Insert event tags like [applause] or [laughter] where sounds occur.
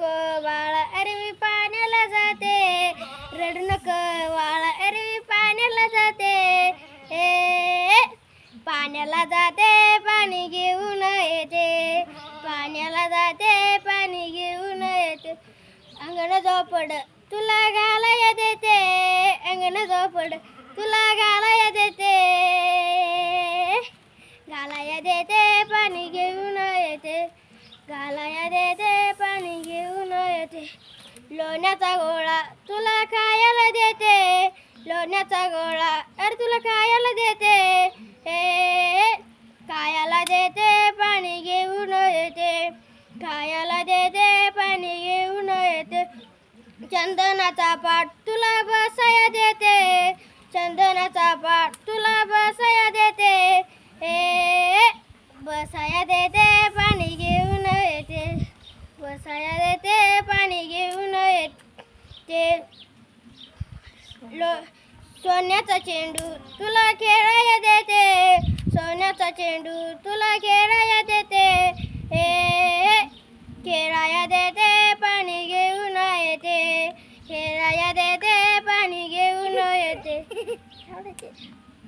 नको बाळा अरवी पाण्याला जाते. रड नको बाळा अरवी पाण्याला जाते. ए पाण्याला जाते पाणी घेऊन येते. पाण्याला जाते पाणी घेऊन येते. अंगण झोपड तुला घालाय देते. अंगण झोपड तुला घालाय देते. घालाय देते पाणी घेऊन येते. घालाया देते पाणी घेऊन येते. लोण्याचा गोळा तुला खायला देते. लोण्याचा गोळा अरे तुला खायला देते. हे खायला देते पाणी घेऊन येते. खायला देते पाणी घेऊन येते. चंदनाचा पाठ तुला बसाया देते. चंदनाचा पाठ तुला बसाया देते. हे बसाया देते बसाया देते पाणी घेऊन येते. लो सोन्याचा चेंडू तुला खेळाया देते. सोन्याचा चेंडू तुला खेळाया देते. हे खेळाया देते पाणी घेऊन येते. खेळाया देते पाणी घेऊन येते. [laughs]